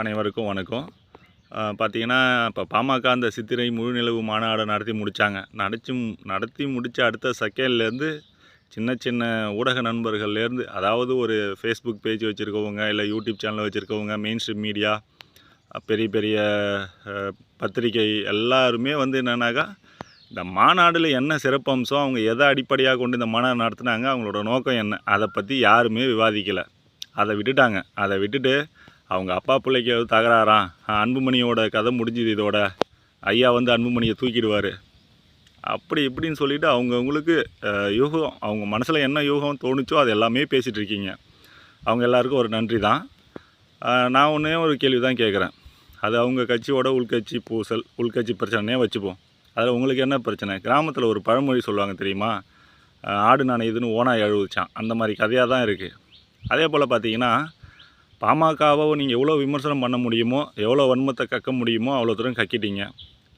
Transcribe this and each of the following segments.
அனைவருக்கும் வணக்கம். பார்த்தீங்கன்னா இப்போ பாமக அந்த சித்திரை முழுநிலவு மாநாடை நடத்தி முடித்தாங்க நடத்தி நடத்தி முடித்த அடுத்த செகண்ட்லேருந்து சின்ன சின்ன ஊடக நண்பர்கள்லேருந்து அதாவது ஒரு ஃபேஸ்புக் பேஜ் வச்சுருக்கவங்க இல்லை யூடியூப் சேனல் வச்சுருக்கவங்க மெயின் ஸ்ட்ரீம் மீடியா பெரிய பெரிய பத்திரிக்கை பத்திரிகை எல்லாருமே வந்து என்னன்னாக்கா இந்த மாநாடில் என்ன சிறப்பம்சம் அவங்க எதை அடிப்படையாக கொண்டு இந்த மாநாடு நடத்துனாங்க அவங்களோட நோக்கம் என்ன அதை பற்றி யாருமே விவாதிக்கலை. அதை விட்டுட்டாங்க. அதை விட்டுட்டு அவங்க அப்பா பிள்ளைக்கு எதுவும் தகராறாம். அன்புமணியோட கதை முடிஞ்சுது இதோட. ஐயா வந்து அன்புமணியை தூக்கிடுவார். அப்படி இப்படின்னு சொல்லிட்டு அவங்கவுங்களுக்கு யூகம் அவங்க மனசில் என்ன யூகம் தோணுச்சோ அது எல்லாமே பேசிகிட்டு இருக்கீங்க. அவங்க எல்லாருக்கும் ஒரு நன்றி தான். நான் ஒன்றே ஒரு கேள்வி தான் கேட்குறேன் அது அவங்க கட்சியோட உள்கட்சி பூசல் உள்கட்சி பிரச்சனையே வச்சுப்போம். அதில் உங்களுக்கு என்ன பிரச்சனை? கிராமத்தில் ஒரு பழமொழி சொல்லுவாங்க தெரியுமா? ஆடு ஆடு நாணயதுன்னு ஓனாய் அழுவிச்சான் அந்த மாதிரி கதையாக தான் இருக்குது அதே போல் பார்த்தீங்கன்னா பாமகவை நீங்கள் எவ்வளோ விமர்சனம் பண்ண முடியுமோ எவ்வளோ வன்மத்தை கக்க முடியுமோ அவ்வளோ தூரம் கக்கிட்டீங்க.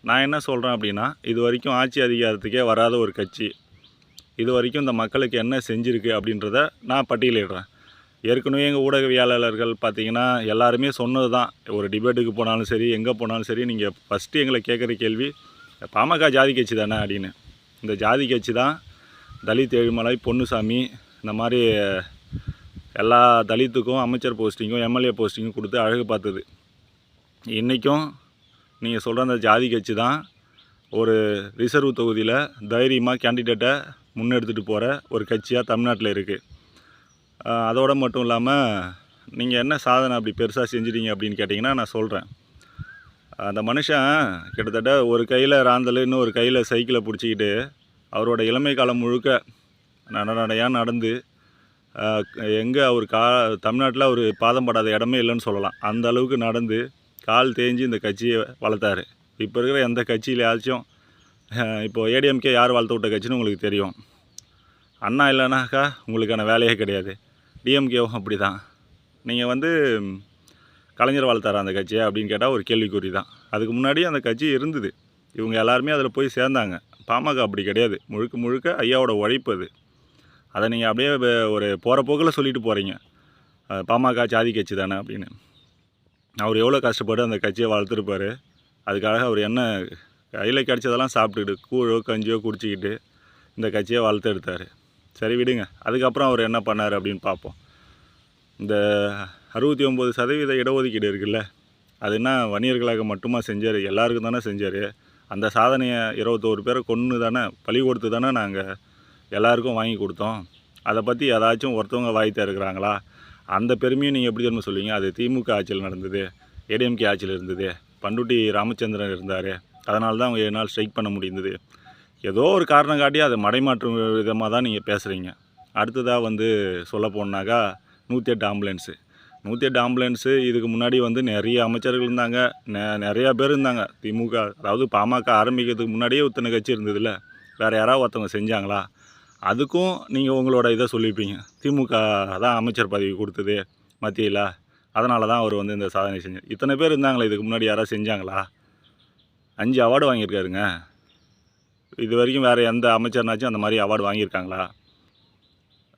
நான் என்ன சொல்கிறேன் அப்படின்னா இது வரைக்கும் ஆட்சி அதிகாரத்துக்கே வராத ஒரு கட்சி. இது வரைக்கும் இந்த மக்களுக்கு என்ன செஞ்சுருக்கு அப்படின்றத நான் பட்டியலிடுறேன். ஏற்கனவே எங்கள் ஊடகவியலாளர்கள் பார்த்தீங்கன்னா எல்லாருமே சொன்னது தான். ஒரு டிபேட்டுக்கு போனாலும் சரி எங்கே போனாலும் சரி நீங்கள் ஃபஸ்ட்டு எங்களை கேட்குற கேள்வி பாமக ஜாதி கட்சி தானே அப்படின்னு. இந்த ஜாதி கட்சி தான் தலித் ஏழுமலை பொன்னுசாமி இந்த மாதிரி எல்லா தலித்துக்கும் அமைச்சர் போஸ்டிங்கும் எம்எல்ஏ போஸ்டிங்கும் கொடுத்து அழகு பார்த்தது. இன்றைக்கும் நீங்கள் சொல்கிற அந்த ஜாதி கட்சி தான் ஒரு ரிசர்வ் தொகுதியில் தைரியமாக கேண்டிடேட்டை முன்னெடுத்துகிட்டு போகிற ஒரு கட்சியாக தமிழ்நாட்டில் இருக்குது அதோடு மட்டும் இல்லாமல் நீங்கள் என்ன சாதனை அப்படி பெருசாக செஞ்சிட்டீங்க அப்படின்னு கேட்டிங்கன்னா நான் சொல்கிறேன் அந்த மனுஷன் கிட்டத்தட்ட ஒரு கையில் ராந்தல் இன்னும் ஒரு கையில் சைக்கிளை பிடிச்சிக்கிட்டு அவரோட இளமை காலம் முழுக்க நட நடையாக நடந்து எங்கே அவர் கா தமிழ்நாட்டில் அவர் பாதம் படாத இடமே இல்லைன்னு சொல்லலாம். அந்த அளவுக்கு நடந்து கால் தேஞ்சு இந்த கட்சியை வளர்த்தாரு. இப்போ இருக்கிற எந்த கட்சியிலையாச்சும் இப்போது ஏடிஎம்கே யார் வளர்த்து விட்ட கட்சின்னு உங்களுக்கு தெரியும். அண்ணா இல்லைனாக்கா உங்களுக்கான வேலையே கிடையாது. டிஎம்கேவும் அப்படி தான் நீங்கள் வந்து கலைஞர் வளர்த்தாரா அந்த கட்சியை அப்படின்னு கேட்டால் ஒரு கேள்விக்குறி தான் அதுக்கு முன்னாடி அந்த கட்சி இருந்தது. இவங்க எல்லாருமே அதில் போய் சேர்ந்தாங்க. பாமக அப்படி கிடையாது. முழுக்க முழுக்க ஐயாவோட உழைப்பு அது. அதை நீங்கள் அப்படியே ஒரு போகிற போக்கில் சொல்லிட்டு போகிறீங்க பாமக ஜாதி கட்சி தானே அப்படின்னு. அவர் எவ்வளோ கஷ்டப்பட்டு அந்த கட்சியை வளர்த்துருப்பாரு. அதுக்காக அவர் என்ன கையில் கிடச்சதெல்லாம் சாப்பிட்டுக்கிட்டு கூழோ கஞ்சியோ குடிச்சிக்கிட்டு இந்த கட்சியை வளர்த்து எடுத்தார். சரி விடுங்க. அதுக்கப்புறம் அவர் என்ன பண்ணார் அப்படின்னு பார்ப்போம். இந்த அறுபத்தி ஒம்பது சதவீத இடஒதுக்கீடு இருக்குல்ல அது என்ன வணிகர்களாக மட்டுமா செஞ்சார்? எல்லாருக்கும் தானே செஞ்சார். அந்த சாதனையை இருபத்தோரு பேரை கொன்று தானே பழி கொடுத்து தானே நாங்கள் எல்லாருக்கும் வாங்கி கொடுத்தோம். அதை பற்றி ஏதாச்சும் ஒருத்தவங்க வாய் திறக்கிறாங்களா? அந்த பெருமையும் நீங்கள் எப்படி தெரியுமா சொல்லுவீங்க? அது திமுக ஆட்சியில் நடந்தது ஏடிஎம்கே ஆட்சியில் இருந்தது பண்டுட்டி ராமச்சந்திரன் இருந்தார். அதனால தான் அவங்க ஏழு நாள் ஸ்ட்ரைக் பண்ண முடிந்தது. ஏதோ ஒரு காரணம் காட்டி அதை மடைமாற்றும் விதமாக தான் நீங்கள் பேசுகிறீங்க அடுத்ததாக வந்து சொல்ல போனாக்கா நூற்றி எட்டு ஆம்புலன்ஸு. நூற்றி எட்டு ஆம்புலன்ஸு இதுக்கு முன்னாடி வந்து நிறைய அமைச்சர்கள் இருந்தாங்க. நெ நிறையா பேர் இருந்தாங்க. திமுக அதாவது பாமக ஆரம்பிக்கிறதுக்கு முன்னாடியே இத்தனை கட்சி இருந்ததில்ல வேறு யாராவது ஒருத்தவங்க செஞ்சாங்களா? அதுக்கும் நீங்கள் உங்களோட இதை சொல்லியிருப்பீங்க. திமுக தான் அமைச்சர் பதவி கொடுத்தது மத்தியில். அதனால தான் அவர் வந்து இந்த சாதனை செஞ்சார் இத்தனை பேர் இருந்தாங்களே? இதுக்கு முன்னாடி யாராவது செஞ்சாங்களா? அஞ்சு அவார்டு வாங்கியிருக்காருங்க. இது வரைக்கும் வேறு எந்த அமைச்சர்னாச்சும் அந்த மாதிரி அவார்டு வாங்கியிருக்காங்களா?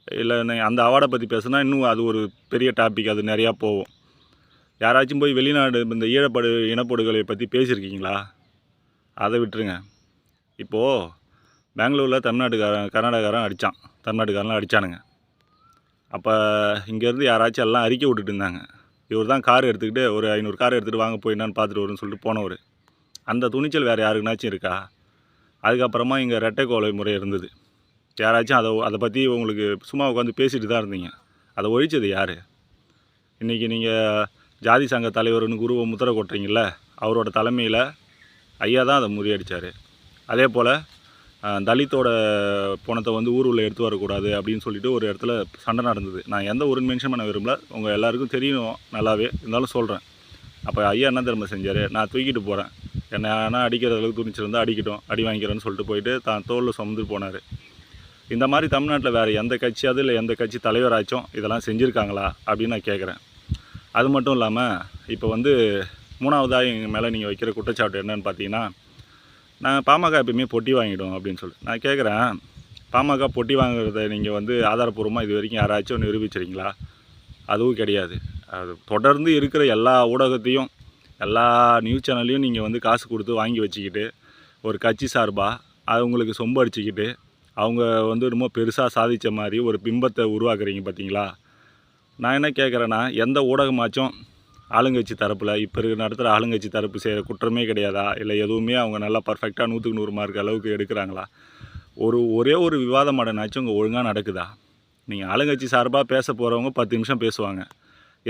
இல்லை நீங்கள் அந்த அவார்டை பற்றி பேசுனா இன்னும் அது ஒரு பெரிய டாபிக் அது நிறையா போகும். யாராச்சும் போய் வெளிநாடு இந்த ஈழப்படு இனப்படுகொலை பற்றி பேசியிருக்கீங்களா? அதை விட்டுருங்க. இப்போது பெங்களூரில் தமிழ்நாட்டுக்காரன் கர்நாடகாரன் அடித்தான் தமிழ்நாட்டுக்காரன்லாம் அடித்தானுங்க அப்போ இங்கேருந்து யாராச்சும் எல்லாம் அறிக்கை விட்டுட்டு இருந்தாங்க. இவர் தான் கார் எடுத்துக்கிட்டு ஒரு ஐநூறு கார் எடுத்துகிட்டு வாங்க போய் என்னன்னு பார்த்துட்டு வரும்னு சொல்லிட்டு போனவர். அந்த துணிச்சல் வேறு யாருக்குனாச்சும் இருக்கா? அதுக்கப்புறமா இங்கே ரெட்டை கோலை முறை இருந்தது. யாராச்சும் அதை அதை பற்றி உங்களுக்கு சும்மா உட்காந்து பேசிட்டு தான் இருந்தீங்க. அதை ஒழிச்சது யார்? இன்றைக்கி நீங்கள் ஜாதி சங்க தலைவர்னு குருவை முத்திரை கொட்டுறீங்கல்ல அவரோட தலைமையில் ஐயா தான் அதை முறியடித்தார் அதே போல் தலித்தோட பணத்தை வந்து ஊர் உள்ள எடுத்து வரக்கூடாது அப்படின்னு சொல்லிட்டு ஒரு இடத்துல சண்டை நடந்தது. நான் எந்த ஊருன்னு மென்ஷன் பண்ண விரும்பல. உங்கள் எல்லாருக்கும் தெரியும் நல்லாவே. இருந்தாலும் சொல்கிறேன் அப்போ ஐயா என்ன திரும்ப செஞ்சார்? நான் தூக்கிட்டு போகிறேன் என்ன ஆனால் அடிக்கிற அளவுக்கு துணிச்சிருந்தால் அடிக்கட்டும் அடி வாங்கிக்கிறேன்னு சொல்லிட்டு போயிட்டு தான் தோளில் சுமந்து போனார். இந்த மாதிரி தமிழ்நாட்டில் வேறு எந்த கட்சியாவது இல்லை எந்த கட்சி தலைவராச்சும் இதெல்லாம் செஞ்சுருக்காங்களா அப்படின்னு நான் கேட்குறேன் அது மட்டும் இல்லாமல் இப்போ வந்து மூணாவதாக எங்கள் மேலே நீங்கள் வைக்கிற குற்றச்சாட்டு என்னன்னு பார்த்தீங்கன்னா நான் பாமக எப்பயுமே பொட்டி வாங்கிடும் அப்படின்னு சொல்லி. நான் கேட்குறேன் பாமக பொட்டி வாங்குறத நீங்கள் வந்து ஆதாரப்பூர்வமாக இது வரைக்கும் யாராச்சும் நிரூபிச்சிருக்கீங்களா? அதுவும் கிடையாது. அது தொடர்ந்து இருக்கிற எல்லா ஊடகத்தையும் எல்லா நியூஸ் சேனல்லையும் நீங்கள் வந்து காசு கொடுத்து வாங்கி வச்சுக்கிட்டு ஒரு கட்சி சார்பாக அவங்களுக்கு சொம்பு அடிச்சுக்கிட்டு அவங்க வந்து ரொம்ப பெருசாக சாதித்த மாதிரி ஒரு பிம்பத்தை உருவாக்குறீங்க பார்த்தீங்களா நான் என்ன கேட்குறேன்னா எந்த ஊடகமாச்சும் ஆளுங்கட்சி தரப்பில் இப்போ இருக்கிற நடத்துகிற ஆளுங்கட்சி தரப்பு செய்கிற குற்றமே கிடையாதா? இல்லை எதுவுமே அவங்க நல்லா பர்ஃபெக்டாக நூற்றுக்கு நூறு மார்க் அளவுக்கு எடுக்கிறாங்களா? ஒரு ஒரே ஒரு விவாத மடனாச்சும் உங்கள் ஒழுங்காக நடக்குதா? நீங்கள் ஆளுங்கட்சி சார்பாக பேச போகிறவங்க பத்து நிமிஷம் பேசுவாங்க.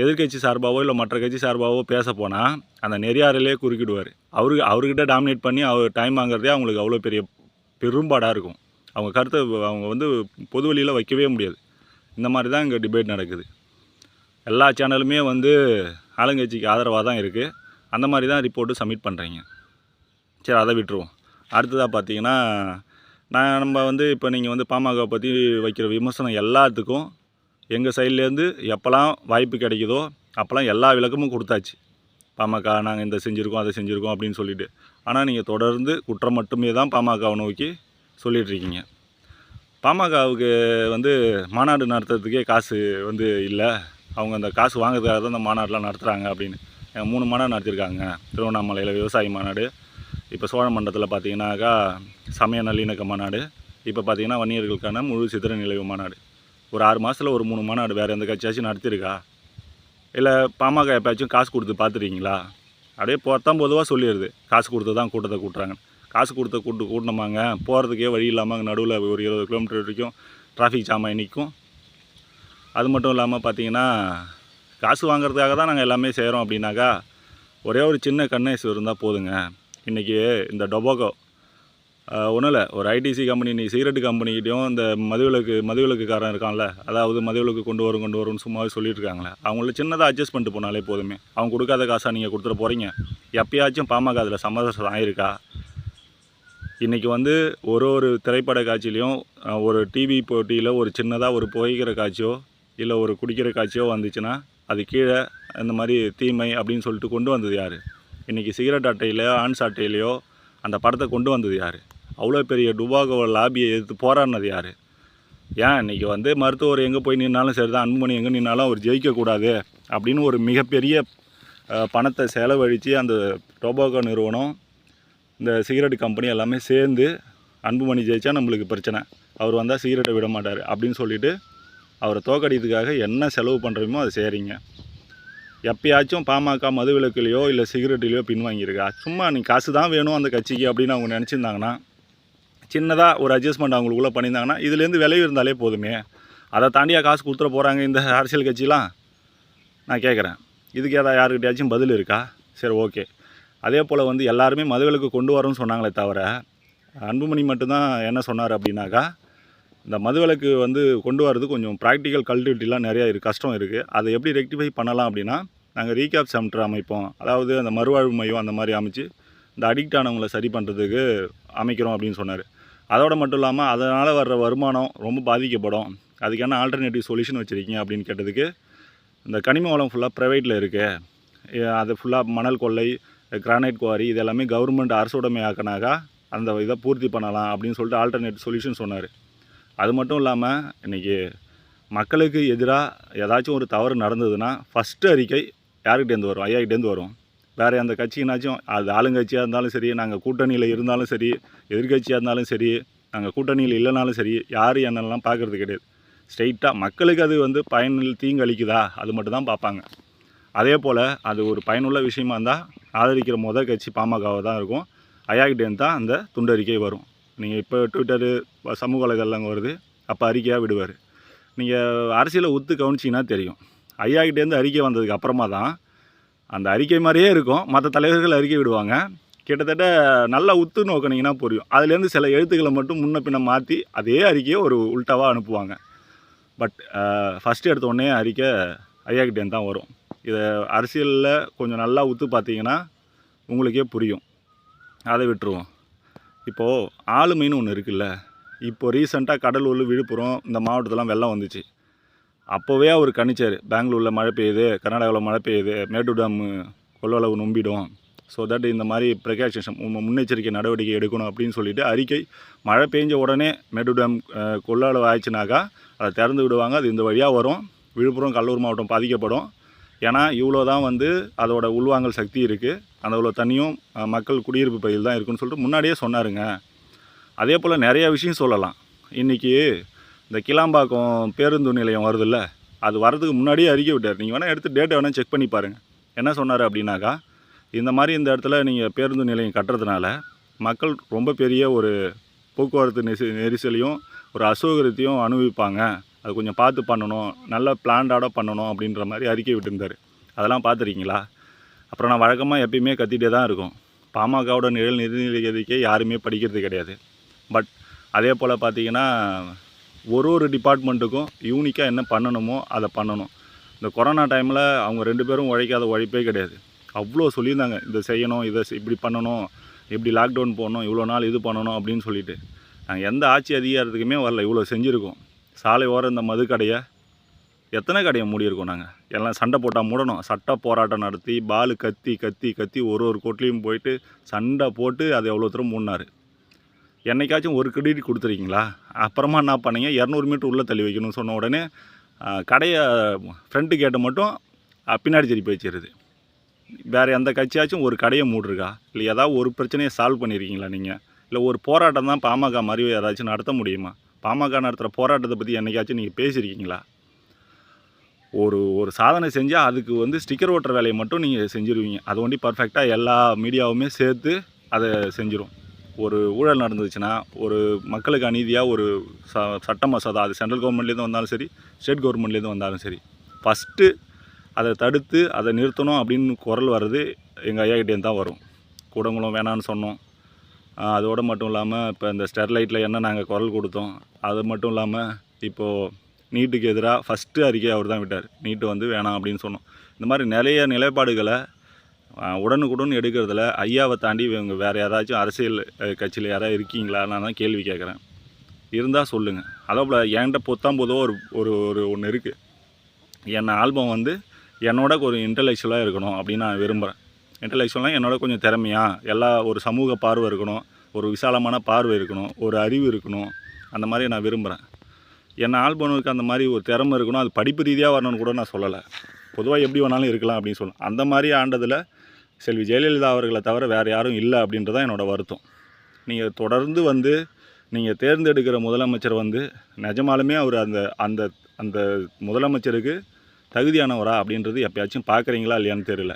எதிர்க்கட்சி சார்பாகவோ இல்லை மற்ற கட்சி சார்பாகவோ பேச போனால் அந்த நெறியாரிலே குறுக்கிடுவார். அவருக்கு அவர்கிட்ட டாமினேட் பண்ணி அவர் டைம் வாங்குறதே அவங்களுக்கு அவ்வளோ பெரிய பெரும்பாடாக இருக்கும். அவங்க கருத்தை அவங்க வந்து பொது வழியில் வைக்கவே முடியாது. இந்த மாதிரி தான் இங்கே டிபேட் நடக்குது. எல்லா சேனலுமே வந்து ஆளுங்கட்சிக்கு ஆதரவாக தான் இருக்குது அந்த மாதிரி தான் ரிப்போர்ட்டு சப்மிட் பண்ணுறீங்க சரி அதை விட்டுருவோம். அடுத்ததாக பார்த்தீங்கன்னா நான் நம்ம வந்து இப்போ நீங்கள் வந்து பாமக பற்றி வைக்கிற விமர்சனம் எல்லாத்துக்கும் எங்கள் சைட்லேருந்து எப்போல்லாம் வாய்ப்பு கிடைக்குதோ அப்போல்லாம் எல்லா விளக்கமும் கொடுத்தாச்சு. பாமக நாங்கள் இந்த செஞ்சுருக்கோம் அதை செஞ்சுருக்கோம் அப்படின்னு சொல்லிட்டு. ஆனால் நீங்கள் தொடர்ந்து குற்றம் மட்டுமே தான் பாமகவை நோக்கி சொல்லிட்டு இருக்கீங்க. பாமகவுக்கு வந்து மாநாடு நடத்துறதுக்கே காசு வந்து இல்லை. அவங்க அந்த காசு வாங்குறதுக்காக தான் இந்த மாநாடுலாம் நடத்துகிறாங்க அப்படின்னு. மூணு மாநாடு நடத்திருக்காங்க. திருவண்ணாமலையில் விவசாய மாநாடு இப்போ சோழ மண்டலத்தில் பார்த்தீங்கன்னாக்கா சமய நல்லிணக்க மாநாடு இப்போ பார்த்தீங்கன்னா வன்னியர்களுக்கான முழு சித்திர நிலைவு மாநாடு. ஒரு ஆறு மாதத்தில் ஒரு மூணு மாநாடு வேறு எந்த கட்சியாச்சும் நடத்தியிருக்கா இல்லை பாமக எப்பயாச்சும் காசு கொடுத்து பார்த்துருக்கீங்களா அப்படியே போத்தான் பொதுவாக சொல்லிடுது. காசு கொடுத்து தான் கூட்டத்தை கூட்டுறாங்க. காசு கொடுத்த கூட்டு கூட்டினமாங்க போகிறதுக்கே வழி இல்லாமல் நடுவில் ஒரு இருபது கிலோமீட்டர் வரைக்கும் டிராஃபிக் ஜாமாய் நிற்கும் அது மட்டும் இல்லாமல் பார்த்தீங்கன்னா காசு வாங்குறதுக்காக தான் நாங்கள் எல்லாமே செய்கிறோம் அப்படின்னாக்கா ஒரே ஒரு சின்ன கண்ணேசு இருந்தால் போதுங்க. இன்றைக்கி இந்த டொபாக்கோ ஒன்றும் இல்லை. ஒரு ஐடிசி கம்பெனி நீ சிகரெட்டு கம்பெனிக்கிட்டையும் இந்த மதுவிலக்கு மதுவிலக்குக்காரன் இருக்கான்ல அதாவது மதுவிலக்கு கொண்டு வரும் கொண்டு வரும்னு சும்மாவே சொல்லிட்டு அவங்கள சின்னதாக அட்ஜஸ்ட் பண்ணிட்டு போனாலே போதுமே. அவங்க கொடுக்காத காசாக நீங்கள் கொடுத்துட போகிறீங்க எப்பயாச்சும் பாமக அதில் சமரசம் ஆகிருக்கா இன்றைக்கி வந்து ஒரு ஒரு திரைப்பட காட்சியிலையும் ஒரு டிவி போட்டியில் ஒரு சின்னதாக ஒரு புகைக்கிற காட்சியோ இல்லை ஒரு குடிக்கிற காட்சியோ வந்துச்சுன்னா அது கீழே இந்த மாதிரி தீமை அப்படின்னு சொல்லிட்டு கொண்டு வந்தது யார்? இன்றைக்கி சிகரெட் அட்டையிலையோ ஆன்ஸ் அட்டையிலையோ அந்த படத்தை கொண்டு வந்தது யார்? அவ்வளோ பெரிய டுபாகோ லாபியை எதிர்த்து போராடினது யார்? ஏன் இன்றைக்கி வந்து மருத்துவர் எங்கே போய் நின்னாலும் சரி தான் அன்புமணி எங்கே நின்னாலும் அவர் ஜெயிக்கக்கூடாது அப்படின்னு ஒரு மிகப்பெரிய பணத்தை செலவழித்து அந்த டொபாகோ நிறுவனம் இந்த சிகரெட் கம்பெனி எல்லாமே சேர்ந்து அன்புமணி ஜெயிச்சா நம்மளுக்கு பிரச்சனை. அவர் வந்தால் சிகரெட்டை விட மாட்டார் அப்படின்னு சொல்லிவிட்டு அவரை தோக்கடிக்கிறதுக்காக என்ன செலவு பண்ணுறோமோ அதை செய்கிறீங்க எப்பயாச்சும் பாமக மதுவிலக்குலையோ இல்லை சிகரெட்லேயோ பின்வாங்கியிருக்கா. சும்மா நீ காசு தான் வேணும் அந்த கட்சிக்கு அப்படின்னு அவங்க நினச்சிருந்தாங்கன்னா சின்னதாக ஒரு அட்ஜஸ்ட்மெண்ட் அவங்களுக்குள்ளே பண்ணியிருந்தாங்கன்னா இதுலேருந்து விளைவு இருந்தாலே போதுமே. அதை தாண்டியாக காசு கொடுத்துட போகிறாங்க இந்த அரசியல் கட்சிலாம்? நான் கேட்குறேன். இதுக்கு ஏதாவது யாருக்கிட்டையாச்சும் பதில் இருக்கா? சரி ஓகே. அதே போல் வந்து எல்லாருமே மதுவிலக்கு கொண்டு வரோம்னு சொன்னாங்களே தவிர அன்புமணி மட்டும்தான் என்ன சொன்னார் அப்படின்னாக்கா இந்த மதுவிலக்கு வந்து கொண்டு வரது கொஞ்சம் ப்ராக்டிக்கல் கல்டிவிட்டிலாம் நிறையா இருக்குது கஷ்டம் இருக்குது அதை எப்படி ரெக்டிஃபை பண்ணலாம் அப்படின்னா நாங்கள் ரீகேப் சென்டர் அமைப்போம். அதாவது அந்த மறுவாழ்வு மையம் அந்த மாதிரி அமைச்சு இந்த அடிக்ட் ஆனவங்களை சரி பண்ணுறதுக்கு அமைக்கிறோம் அப்படின்னு சொன்னார். அதோட மட்டும் இல்லாமல் அதனால் வர்ற வருமானம் ரொம்ப பாதிக்கப்படும். அதுக்கு என்ன ஆல்டர்னேட்டிவ் சொல்யூஷன் வச்சுருக்கீங்க அப்படின்னு கேட்டதுக்கு இந்த கனிம வளம் ஃபுல்லாக ப்ரைவேட்டில் இருக்குது அது ஃபுல்லாக மணல் கொள்ளை கிரானைட் குவாரி இது எல்லாமே கவர்மெண்ட் அரசுடைமையாக்கினாக்கா அந்த இதை பூர்த்தி பண்ணலாம் அப்படின்னு சொல்லிட்டு ஆல்டர்னேட் சொல்யூஷன் சொன்னார். அது மட்டும் இல்லாமல் இன்றைக்கி மக்களுக்கு எதிராக ஏதாச்சும் ஒரு தவறு நடந்ததுன்னா ஃபஸ்ட்டு அறிக்கை யாருக்கிட்டேருந்து வரும்? ஐயாக்கிட்டேருந்து வரும். வேறு எந்த கட்சினாச்சும் அது ஆளுங்கட்சியாக இருந்தாலும் சரி நாங்கள் கூட்டணியில் இருந்தாலும் சரி எதிர்க்கட்சியாக இருந்தாலும் சரி நாங்கள் கூட்டணியில் இல்லைனாலும் சரி யார் என்னெல்லாம் பார்க்குறது கிடையாது. ஸ்ட்ரைட்டாக மக்களுக்கு அது வந்து பயனில் தீங்கு அளிக்குதா அது மட்டும் தான் பார்ப்பாங்க. அதே போல் அது ஒரு பயனுள்ள விஷயமா இருந்தால் ஆதரிக்கிற முதல் கட்சி பாமகவை தான் இருக்கும். ஐயாக்கிட்டேருந்து தான் அந்த துண்டறிக்கை வரும். நீங்கள் இப்போ ட்விட்டரு சமூக வலைதளம் வருது. அப்போ அறிக்கையாக விடுவார். நீங்கள் அரசியலை உத்து கவனிச்சிங்கன்னா தெரியும். ஐயா கிட்டேருந்து அறிக்கை வந்ததுக்கு அப்புறமா தான் அந்த அறிக்கை மாதிரியே இருக்கும். மற்ற தலைவர்கள் அறிக்கை விடுவாங்க. கிட்டத்தட்ட நல்லா உத்து நோக்கினீங்கன்னா புரியும். அதுலேருந்து சில எழுத்துக்களை மட்டும் முன்ன பின்ன மாற்றி அதே அறிக்கையை ஒரு உல்ட்டாவாக அனுப்புவாங்க. பட் ஃபஸ்ட்டு எடுத்த உடனே அறிக்கை ஐயாக்கிட்டேருந்து தான் வரும். இதை அரசியலில் கொஞ்சம் நல்லா உத்து பார்த்தீங்கன்னா உங்களுக்கே புரியும். அதை விட்டுருவோம். இப்போது ஆளுமைன்னு ஒன்று இருக்குல்ல இப்போ ரீசெண்டாக கடலூர் விழுப்புரம் இந்த மாவட்டத்திலாம் வெள்ளம் வந்துச்சு. அப்போவே அவர் கணிச்சார் பெங்களூரில் மழை பெய்யுது கர்நாடகாவில் மழை பெய்யுது மேட்டூர் டேமு கொள்ளளவு நொம்பிடும். ஸோ தட் இந்த மாதிரி ப்ரிகாஷன் முன்னெச்சரிக்கை நடவடிக்கை எடுக்கணும் அப்படின்னு சொல்லிட்டு அறிக்கை மழை பெஞ்ச உடனே மேட்டூர் டேம் கொள்ளளவு ஆயிடுச்சுனாக்கா அதை திறந்து விடுவாங்க. அது இந்த வழியாக வரும். விழுப்புரம் கடலூர் மாவட்டம் பாதிக்கப்படும். ஏன்னா இவ்வளோ தான் வந்து அதோட உள்வாங்கல் சக்தி இருக்குது அந்த இவ்வளோ தண்ணியும் மக்கள் குடியிருப்பு பகுதியில் தான் இருக்குன்னு சொல்லிட்டு முன்னாடியே சொன்னாருங்க. அதே போல் நிறைய விஷயம் சொல்லலாம். இன்றைக்கி இந்த கிளாம்பாக்கம் பேருந்து நிலையம் வருதுல்ல அது வரதுக்கு முன்னாடியே அறிக்கை விட்டார். நீங்கள் வேணால் எடுத்து டேட்டை வேணால் செக் பண்ணி பாருங்கள் என்ன சொன்னார் அப்படின்னாக்கா இந்த மாதிரி இந்த இடத்துல நீங்கள் பேருந்து நிலையம் கட்டுறதுனால மக்கள் ரொம்ப பெரிய ஒரு போக்குவரத்து நெசி நெரிசலையும் ஒரு அசௌகரியத்தையும் அனுபவிப்பாங்க. அது கொஞ்சம் பார்த்து பண்ணணும் நல்ல பிளான்டாக பண்ணணும் அப்படின்ற மாதிரி அறிக்கை விட்டுருந்தார். அதெல்லாம் பார்த்துருக்கீங்களா? அப்புறம் நான் வழக்கமாக எப்பயுமே கத்திகிட்டே தான் இருக்கும். பாமகவோட நிழல் நிதிநிலைக்கே யாருமே படிக்கிறது கிடையாது. பட் அதே போல் பார்த்தீங்கன்னா ஒரு ஒரு டிபார்ட்மெண்ட்டுக்கும் யூனிக்காக என்ன பண்ணணுமோ அதை பண்ணணும். இந்த கொரோனா டைமில் அவங்க ரெண்டு பேரும் உழைக்காத உழைப்பே கிடையாது. அவ்வளோ சொல்லியிருந்தாங்க. இதை செய்யணும் இதை இப்படி பண்ணணும் இப்படி லாக்டவுன் போடணும் இவ்வளோ நாள் இது பண்ணணும் அப்படின்னு சொல்லிட்டு. நாங்கள் எந்த ஆட்சி அதிகாரத்துக்குமே வரல. இவ்வளோ செஞ்சுருக்கோம். சாலை ஓரம் இந்த மது கடையை எத்தனை கடையை மூடியிருக்கோம் நாங்கள் எல்லாம் சண்டை போட்டால் மூடணும். சட்ட போராட்டம் நடத்தி பால் கத்தி கத்தி கத்தி ஒரு ஒரு கோட்லேயும் போயிட்டு சண்டை போட்டு அது எவ்வளோ தூரம் மூடினார்? என்னைக்காச்சும் ஒரு கிரெடிட் கொடுத்துருக்கீங்களா? அப்புறமா என்ன பண்ணீங்க? இரநூறு மீட்டர் உள்ளே தள்ளி வைக்கணும்னு சொன்ன உடனே கடையை ஃப்ரண்ட்டு கேட்டை மட்டும் பின்னாடி திருப்பி வச்சிருது. வேறு எந்த கட்சியாச்சும் ஒரு கடையை மூடிருக்கா இல்லை ஏதாவது ஒரு பிரச்சனையை சால்வ் பண்ணியிருக்கீங்களா நீங்கள் இல்லை ஒரு போராட்டம் தான் பாமக மாதிரி ஏதாச்சும் நடத்த முடியுமா? பாமக நடத்துகிற போராட்டத்தை பற்றி என்றைக்காச்சும் நீங்கள் பேசியிருக்கீங்களா? ஒரு ஒரு சாதனை செஞ்சால் அதுக்கு வந்து ஸ்டிக்கர் ஓட்டுற வேலையை மட்டும் நீங்கள் செஞ்சுருவீங்க. அது ஒண்டி பர்ஃபெக்டாக எல்லா மீடியாவுமே சேர்த்து அதை செஞ்சிடும் ஒரு ஊழல் நடந்துச்சுன்னா ஒரு மக்களுக்கு அநீதியாக ஒரு ச சட்ட மசோதா அது சென்ட்ரல் கவர்மெண்ட்லேருந்து வந்தாலும் சரி ஸ்டேட் கவர்மெண்ட்லேருந்து வந்தாலும் சரி ஃபஸ்ட்டு அதை தடுத்து அதை நிறுத்தணும் அப்படின்னு குரல் வர்றது எங்கள் ஐயா கிட்டேருந்து தான் வரும். கூடங்குளம் வேணான்னு சொன்னோம். அதோடு மட்டும் இல்லாமல் இப்போ இந்த ஸ்டெர்லைட்டில் என்ன நாங்கள் குரல் கொடுத்தோம் அது மட்டும் இல்லாமல் இப்போது நீட்டுக்கு எதிராக ஃபஸ்ட்டு அறிக்கை அவர் தான் விட்டார். நீட்டு வந்து வேணாம் அப்படின்னு சொன்னோம். இந்த மாதிரி நிறைய நிலைப்பாடுகளை உடனுக்குடன் எடுக்கிறதுல ஐயாவை தாண்டி இவங்க வேறு யாராச்சும் அரசியல் கட்சியில் யாராவது இருக்கீங்களா? நான் தான் கேள்வி கேட்குறேன். இருந்தால் சொல்லுங்கள் அதே போல் என்கிட்ட பொத்தாம் போதோ ஒரு ஒரு ஒரு ஒன்று இருக்குது என் ஆல்பம் வந்து என்னோட ஒரு இன்டலெக்சுவலாக இருக்கணும் அப்படின்னு நான் விரும்புகிறேன் இன்டலெக்சுவலாக என்னோட கொஞ்சம் திறமையாக எல்லா ஒரு சமூக பார்வை இருக்கணும் ஒரு விசாலமான பார்வை இருக்கணும் ஒரு அறிவு இருக்கணும் அந்த மாதிரி நான் விரும்புகிறேன் என் ஆல்பனுக்கு அந்த மாதிரி ஒரு திறமை இருக்கணும் அது படிப்பு ரீதியாக வரணும்னு கூட நான் சொல்லலை. பொதுவாக எப்படி வேணாலும் இருக்கலாம் அப்படின்னு சொல்லலாம் அந்த மாதிரி ஆண்டதில் செல்வி ஜெயலலிதா அவர்களை தவிர வேறு யாரும் இல்லை அப்படின்றதான் என்னோடய வருத்தம். நீங்கள் தொடர்ந்து வந்து நீங்கள் தேர்ந்தெடுக்கிற முதலமைச்சர் வந்து நிஜமாலுமே அவர் அந்த அந்த அந்த முதலமைச்சருக்கு தகுதியானவரா அப்படின்றது எப்பயாச்சும் பார்க்குறீங்களா இல்லையான்னு தெரியல.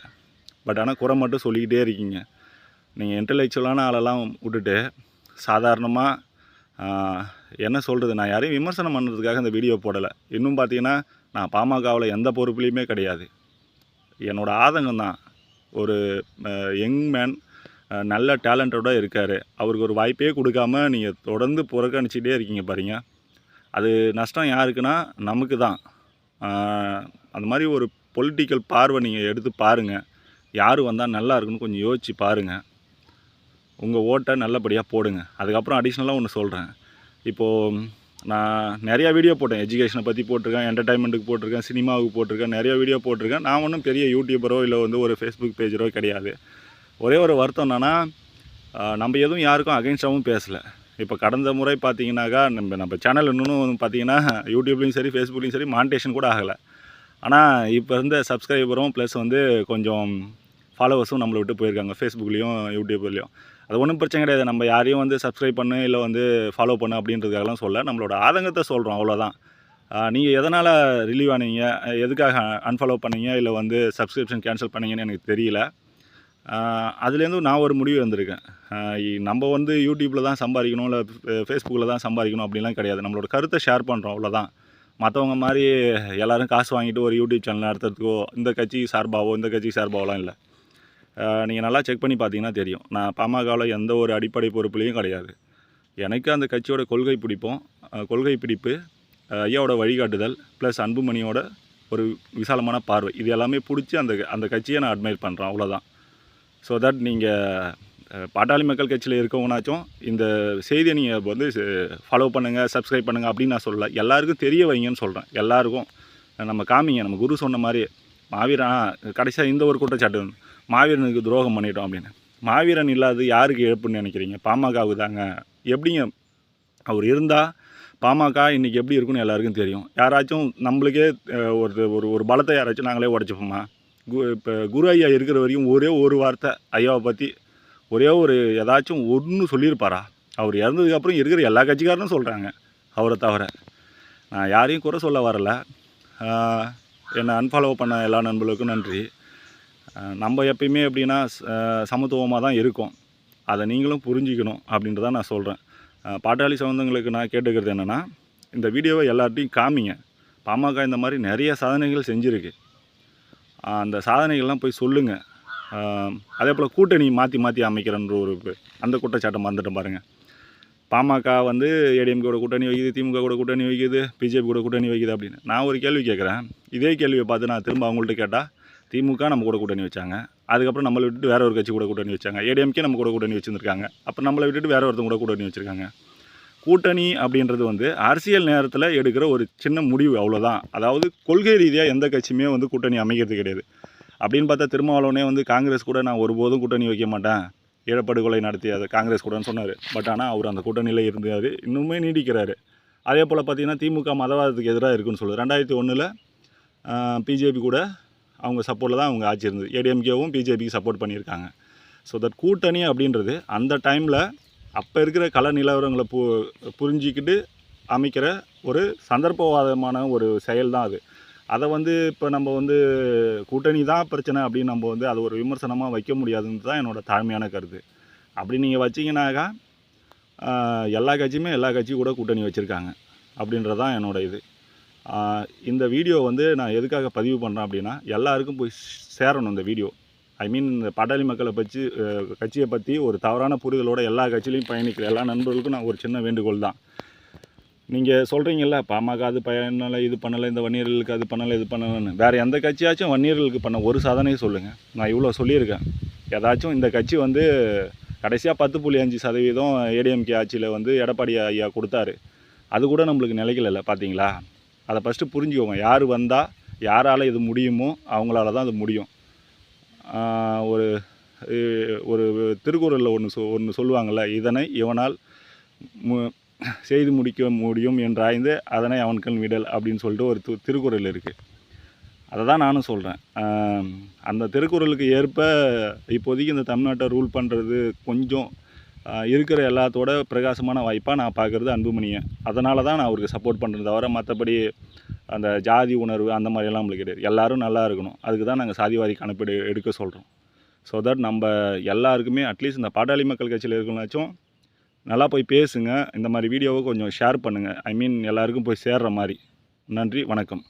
பட் ஆனால் குறை மட்டும் சொல்லிக்கிட்டே இருக்கீங்க. நீங்கள் இன்டலெக்சுவலான ஆளெல்லாம் விட்டுட்டு சாதாரணமாக என்ன சொல்கிறது நான் யாரையும் விமர்சனம் பண்ணுறதுக்காக இந்த வீடியோ போடலை. இன்னும் பார்த்தீங்கன்னா நான் பாமகவில் எந்த பொறுப்புலையுமே கிடையாது. என்னோடய ஆதங்கம் தான். ஒரு யங் மேன் நல்ல டேலண்டோட இருக்கார். அவருக்கு ஒரு வாய்ப்பே கொடுக்காம நீங்கள் தொடர்ந்து புறக்கணிச்சிட்டே இருக்கீங்க பாருங்க. அது நஷ்டம் யாருக்குன்னா நமக்கு தான். அந்த மாதிரி ஒரு பொலிட்டிக்கல் பார்வை நீங்கள் எடுத்து பாருங்கள் யார் வந்தால் நல்லா இருக்குன்னு கொஞ்சம் யோசிச்சு பாருங்கள் உங்கள் ஓட்டை நல்லபடியாக போடுங்க. அதுக்கப்புறம் அடிஷ்னலாக ஒன்று சொல்கிறேன் இப்போது நான் நிறையா வீடியோ போட்டேன். எஜுகேஷனை பற்றி போட்டிருக்கேன் என்டர்டைன்மெண்ட்டுக்கு போட்டிருக்கேன் சினிமாவுக்கு போட்டிருக்கேன் நிறைய வீடியோ போட்டிருக்கேன். நான் ஒன்றும் பெரிய யூடியூபரோ இல்லை வந்து ஒரு ஃபேஸ்புக் பேஜரோ கிடையாது. ஒரே ஒரு வருத்தம் என்னென்னா நம்ம எதுவும் யாருக்கும் அகைன்ஸ்டாகவும் பேசலை. இப்போ கடந்த முறை பார்த்தீங்கன்னாக்கா நம்ம நம்ம சேனல் இன்னும் பார்த்தீங்கன்னா யூடியூப்லேயும் சரி ஃபேஸ்புக்லேயும் சரி மானிட்டேஷன் கூட ஆகலை. ஆனால் இப்போ இருந்த சப்ஸ்கிரைபரும் ப்ளஸ் வந்து கொஞ்சம் ஃபாலோவர்ஸும் நம்மளை விட்டு போயிருக்காங்க ஃபேஸ்புக்லேயும் யூடியூப்லேயும் அது ஒன்றும் பிரச்சனை கிடையாது. நம்ம யாரையும் வந்து சப்ஸ்கிரைப் பண்ணு இல்லை வந்து ஃபாலோ பண்ணு அப்படின்றதுக்காகலாம் சொல்ல. நம்மளோட ஆதங்கத்தை சொல்கிறோம் அவ்வளோதான் நீங்கள் எதனால் ரிலீவ் ஆனீங்க? எதுக்காக அன்ஃபாலோ பண்ணீங்க? இல்லை வந்து சப்ஸ்கிரிப்ஷன் கேன்சல் பண்ணீங்கன்னு எனக்கு தெரியல. அதுலேருந்து நான் ஒரு முடிவு வந்திருக்கேன் நம்ம வந்து யூடியூப்பில் தான் சம்பாதிக்கணும் இல்லை ஃபேஸ்புக்கில் தான் சம்பாதிக்கணும் அப்படிலாம் கிடையாது. நம்மளோட கருத்தை ஷேர் பண்ணுறோம் அவ்வளோதான் மற்றவங்க மாதிரி எல்லாரும் காசு வாங்கிட்டு ஒரு யூடியூப் சேனல் நடத்துறதுக்கோ இந்த கட்சி சார்பாவோ இந்த கட்சி சார்பாவோலாம் இல்லை. நீங்கள் நல்லா செக் பண்ணி பார்த்தீங்கன்னா தெரியும். நான் பாமகவில் எந்த ஒரு அடிப்படை பொறுப்புலேயும் கிடையாது. எனக்கு அந்த கட்சியோட கொள்கை பிடிப்போம். கொள்கை பிடிப்பு ஐயாவோட வழிகாட்டுதல் ப்ளஸ் அன்புமணியோட ஒரு விசாலமான பார்வை. இது எல்லாமே பிடிச்சி அந்த அந்த கட்சியை நான் அட்மைர் பண்ணுறேன் அவ்வளோதான் ஸோ தட் நீங்கள் பாட்டாளி மக்கள் கட்சியில் இருக்கவங்கனாச்சும் இந்த செய்தியை நீங்கள் வந்து ஃபாலோ பண்ணுங்கள் சப்ஸ்கிரைப் பண்ணுங்கள் அப்படின்னு நான் சொல்லலை. எல்லாருக்கும் தெரிய வைங்கன்னு சொல்கிறேன் எல்லாருக்கும். நம்ம காமிங்க. நம்ம குரு சொன்ன மாதிரி மாவீரா கடைசியாக இந்த ஒரு குற்றச்சாட்டு மாவீரனுக்கு துரோகம் பண்ணிட்டோம் அப்படின்னு. மாவீரன் இல்லாத யாருக்கு இழப்புன்னு நினைக்கிறீங்க? பாமகவுக்கு தாங்க. எப்படிங்க அவர் இருந்தால் பாமக இன்றைக்கி எப்படி இருக்குன்னு எல்லாருக்கும் தெரியும். யாராச்சும் நம்மளுக்கே ஒரு ஒரு ஒரு பலத்தை யாராச்சும் நாங்களே உடச்சிப்போமா? கு இப்போ குரு ஐயா இருக்கிற வரைக்கும் ஒரே ஒரு வார்த்தை ஐயாவை பற்றி ஒரே ஒரு ஏதாச்சும் ஒன்று சொல்லியிருப்பாரா? அவர் இறந்ததுக்கப்புறம் இருக்கிற எல்லா கட்சிக்காரனும் சொல்கிறாங்க அவரை தவிர. நான் யாரையும் குறை சொல்ல வரல. என்னை அன்ஃபாலோ பண்ண எல்லா நண்பர்களுக்கும் நன்றி. நம்ம எப்பயுமே எப்படின்னா சமத்துவமாக தான் இருக்கும். அதை நீங்களும் புரிஞ்சிக்கணும் அப்படின்றத நான் சொல்கிறேன் பாட்டாளி சொந்தங்களுக்கு நான் கேட்டுக்கிறது என்னென்னா இந்த வீடியோவை எல்லார்ட்டையும் காமிங்க. பாமக இந்த மாதிரி நிறைய சாதனைகள் செஞ்சுருக்கு. அந்த சாதனைகள்லாம் போய் சொல்லுங்கள் அதே போல் கூட்டணி மாற்றி மாற்றி அமைக்கிறன்ற ஒரு அந்த குற்றச்சாட்டம் மறந்துட்டேன் பாருங்கள் பாமக வந்து ஏடிஎம்கே கூட கூட்டணி வைக்குது திமுக கூட கூட்டணி வைக்குது பிஜேபி கூட கூட்டணி வைக்குது அப்படின்னு. நான் ஒரு கேள்வி கேட்குறேன். இதே கேள்வியை பார்த்து நான் திரும்ப அவங்கள்ட்ட கேட்டால் திமுக நம்ம கூட கூட்டணி வச்சாங்க. அதுக்கப்புறம் நம்மளை விட்டுட்டு வேற ஒரு கட்சி கூட கூட்டணி வச்சாங்க. ஏடிஎம்கே நம்ம கூட கூட்டணி வச்சுருக்காங்க அப்புறம் நம்மளை விட்டுட்டு வேற ஒருத்தங்க கூட கூட்டணி வச்சுருக்காங்க. கூட்டணி அப்படின்றது வந்து அரசியல் நேரத்தில் எடுக்கிற ஒரு சின்ன முடிவு அவ்வளோதான் அதாவது கொள்கை ரீதியாக எந்த கட்சியுமே வந்து கூட்டணி அமைக்கிறது கிடையாது. அப்படின்னு பார்த்தா திருமாவளவனே வந்து காங்கிரஸ் கூட நான் ஒருபோதும் கூட்டணி வைக்க மாட்டேன். ஏழப்படுகொலை நடத்தியது காங்கிரஸ் கூடன்னு சொன்னார். பட் ஆனால் அவர் அந்த கூட்டணியில் இருந்தார். இன்னுமே நீடிக்கிறார். அதே போல் பார்த்திங்கன்னா திமுக மதவாதத்துக்கு எதிராக இருக்குன்னு சொல்லுது ரெண்டாயிரத்தி ஒன்றில் பிஜேபி கூட அவங்க சப்போர்ட்டில் தான் அவங்க ஆட்சி இருந்தது. ஏடிஎம்கேவும் பிஜேபிக்கு சப்போர்ட் பண்ணியிருக்காங்க. ஸோ தட் கூட்டணி அப்படின்றது அந்த டைமில் அப்போ இருக்கிற கள நிலவரங்களை பு புரிஞ்சிக்கிட்டு அமைக்கிற ஒரு சந்தர்ப்பவாதமான ஒரு செயல் தான் அது. அதை வந்து இப்போ நம்ம வந்து கூட்டணி தான் பிரச்சனை அப்படின்னு நம்ம வந்து அது ஒரு விமர்சனமாக வைக்க முடியாதுன்னு தான் என்னோட தாழ்மையான கருத்து. அப்படி நீங்கள் வச்சிங்கனாக்கா எல்லா கட்சியுமே எல்லா கட்சியும் கூட கூட்டணி வச்சுருக்காங்க அப்படின்றது தான் என்னோட இது. இந்த வீடியோ வந்து நான் எதுக்காக பதிவு பண்ணுறேன் அப்படின்னா எல்லாருக்கும் போய் சேரணும் இந்த வீடியோ. ஐ மீன் இந்த பாட்டாளி மக்களை பற்றி கட்சியை பற்றி ஒரு தவறான புரிதலோட எல்லா கட்சியிலையும் பயணிக்கிற எல்லா நண்பர்களுக்கும் நான் ஒரு சின்ன வேண்டுகோள் தான். நீங்கள் சொல்கிறீங்கல்ல பாமக அது பண்ணலை இது பண்ணலை இந்த வன்னியர்களுக்கு அது பண்ணலை இது பண்ணலைன்னு. வேறு எந்த கட்சியாச்சும் வன்னியர்களுக்கு பண்ண ஒரு சாதனையும் சொல்லுங்கள் நான் இவ்வளோ சொல்லியிருக்கேன். ஏதாச்சும் இந்த கட்சி வந்து கடைசியாக பத்து புள்ளி அஞ்சு சதவீதம் ஏடிஎம்கே ஆட்சியில் வந்து எடப்பாடி ஐயா கொடுத்தாரு. அது கூட நம்மளுக்கு நிலைக்கல பார்த்தீங்களா அதை ஃபஸ்ட்டு புரிஞ்சுக்கோங்க. யார் வந்தால் யாரால் இது முடியுமோ அவங்களால தான் அது முடியும். ஒரு ஒரு திருக்குறளில் ஒன்று சொ ஒன்று சொல்லுவாங்கள்ல இதனை இவனால் மு செய்து முடிக்க முடியும் என்றாய்ந்து அதனை அவன்கண் விடல் அப்படின்னு சொல்லிட்டு ஒரு து- திருக்குறள் இருக்குது அதை தான் நானும் சொல்கிறேன் அந்த திருக்குறளுக்கு ஏற்ப இப்போதைக்கு இந்த தமிழ்நாட்டை ரூல் பண்ணுறது கொஞ்சம் இருக்கிற எல்லாத்தோட பிரகாசமான வாய்ப்பாக நான் பார்க்குறது அன்புமணியை. அதனால தான் நான் அவருக்கு சப்போர்ட் பண்ணுறது தவிர மற்றபடி அந்த ஜாதி உணர்வு அந்த மாதிரியெல்லாம் நம்மளுக்கு கிடையாது. எல்லோரும் நல்லா இருக்கணும். அதுக்கு தான் நாங்கள் சாதிவாரி கணப்பீடு எடுக்க சொல்கிறோம் ஸோ தட் நம்ம எல்லாருக்குமே அட்லீஸ்ட் இந்த பாட்டாளி மக்கள் கட்சியில் இருக்கணும்னாச்சும் நல்லா போய் பேசுங்க. இந்த மாதிரி வீடியோவை கொஞ்சம் ஷேர் பண்ணுங்கள் ஐ மீன் எல்லாருக்கும் போய் சேர்ற மாதிரி. நன்றி வணக்கம்.